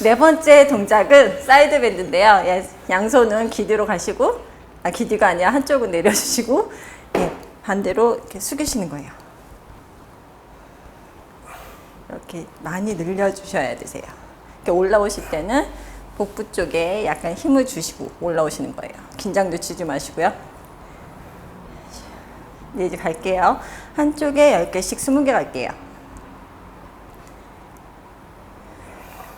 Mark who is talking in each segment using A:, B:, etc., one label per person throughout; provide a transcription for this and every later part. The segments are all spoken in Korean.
A: 네 번째 동작은 사이드 밴드인데요. 예, 양손은 귀 뒤로 가시고, 아, 귀 뒤가 아니라 한쪽은 내려주시고, 예, 반대로 이렇게 숙이시는 거예요. 이렇게 많이 늘려주셔야 되세요. 이렇게 올라오실 때는 복부 쪽에 약간 힘을 주시고 올라오시는 거예요. 긴장도 주지 마시고요. 네, 이제 갈게요. 한쪽에 10개씩 20개 갈게요.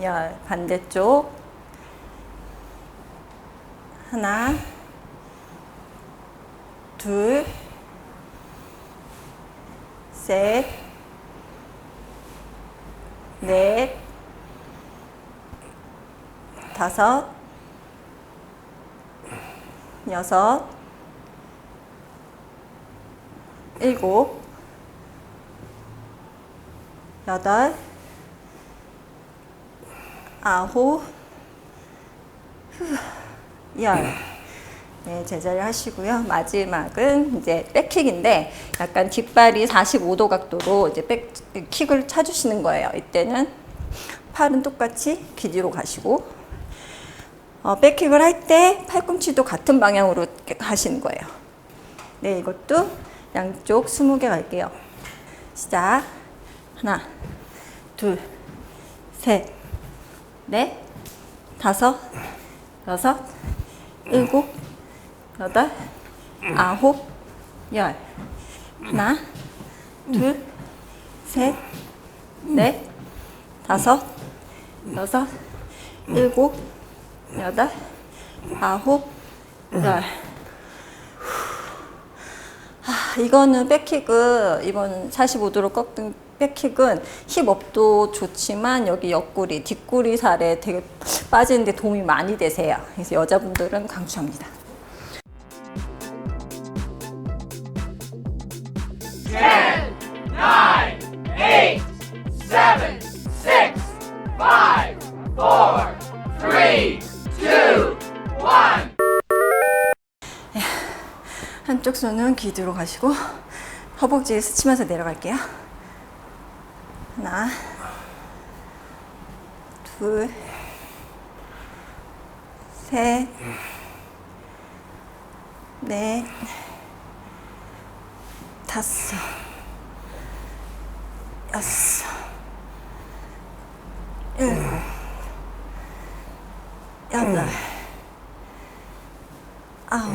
A: 열 반대쪽. 하나, 둘, 셋, 넷, 다섯, 여섯, 일곱, 여덟, 아홉, 후, 열. 네, 제자리 하시고요. 마지막은 이제 백킥인데 약간 뒷발이 45도 각도로 이제 백 킥을 차주시는 거예요. 이때는 팔은 똑같이 귀 뒤로 가시고 어, 백킥을 할 때 팔꿈치도 같은 방향으로 가시는 거예요. 네, 이것도 양쪽 20개 갈게요. 시작. 하나, 둘, 셋, 넷, 다섯, 여섯, 일곱, 여덟, 아홉, 열. 하나, 둘, 셋, 넷, 다섯, 여섯, 일곱, 여덟, 아홉, 열. 아, 이거는 백킥은 이번 45도로 꺾은 백킥은 힙업도 좋지만 여기 옆구리, 뒷구리 살에 되게 빠지는데 도움이 많이 되세요. 그래서 여자분들은 강추합니다.
B: one.
A: 한쪽 손은 귀 뒤로 가시고 허벅지에 스치면서 내려갈게요. 하나, 둘, 셋, 넷, 다섯, 여섯, 일곱, 여덟, 아홉,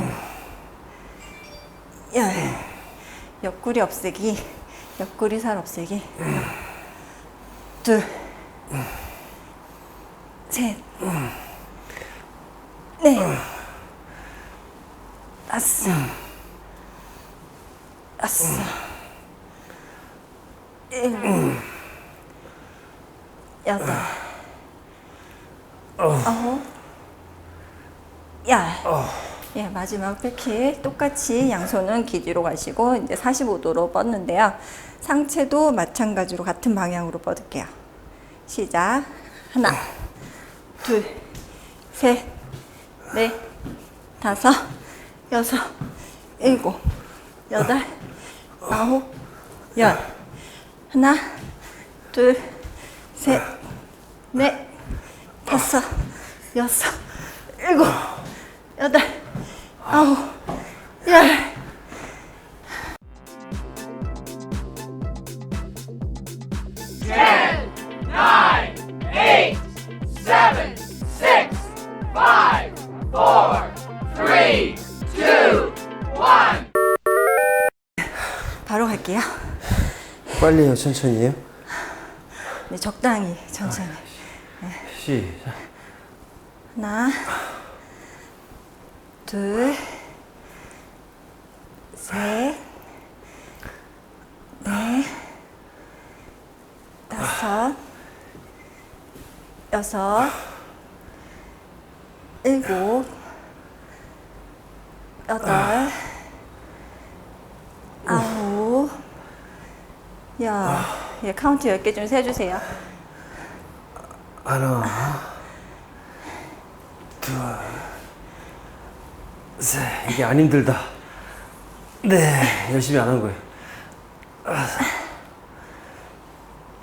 A: 열. 옆구리 없애기, 옆구리 살 없애기. 둘, 셋, 넷, 다섯, 여섯, 일곱, 여덟, 아홉, 열. 예, 마지막 백킥 똑같이 양손은 귀 뒤로 가시고 이제 45도로 뻗는데요. 상체도 마찬가지로 같은 방향으로 뻗을게요. 시작. 하나, 둘, 셋, 넷, 다섯, 여섯, 일곱, 여덟, 아홉, 열. 하나, 둘, 셋, 넷, 다섯, 여섯, 일곱, 여덟, 아홉, 열.
B: Ten, nine, eight, seven, six, five, four, three, two, one.
A: 바로 갈게요.
C: 빨리요, 천천히요.
A: 네, 적당히, 천천히.
C: 시작.
A: 하나, 둘, 셋, 넷, 다섯, 여섯, 일곱, 여덟, 아홉, 야, 예, 카운트 10개 좀 세주세요.
C: 하나, 둘, 셋. 이게 안 힘들다. 네, 열심히 안 한 거예요. 여섯,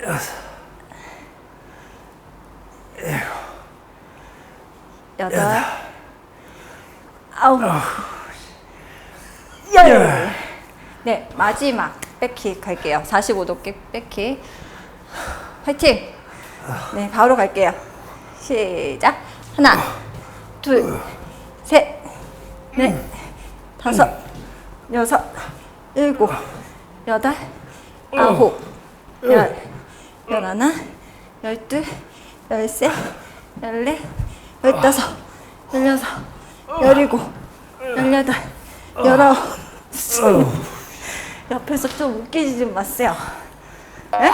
C: 여섯,
A: 여덟, 아홉, 열. 네, 마지막 백킥 갈게요. 45도 백킥. 화이팅! 네, 바로 갈게요. 시작. 하나, 둘, 셋, 넷, 다섯, 여섯, 일곱, 여덟, 아홉, 열, 열하나, 열둘, 열셋, 열넷, 열다섯, 열여섯, 열일곱, 열여덟, 열아홉. 옆에서 좀 웃기지 좀 마세요. 에?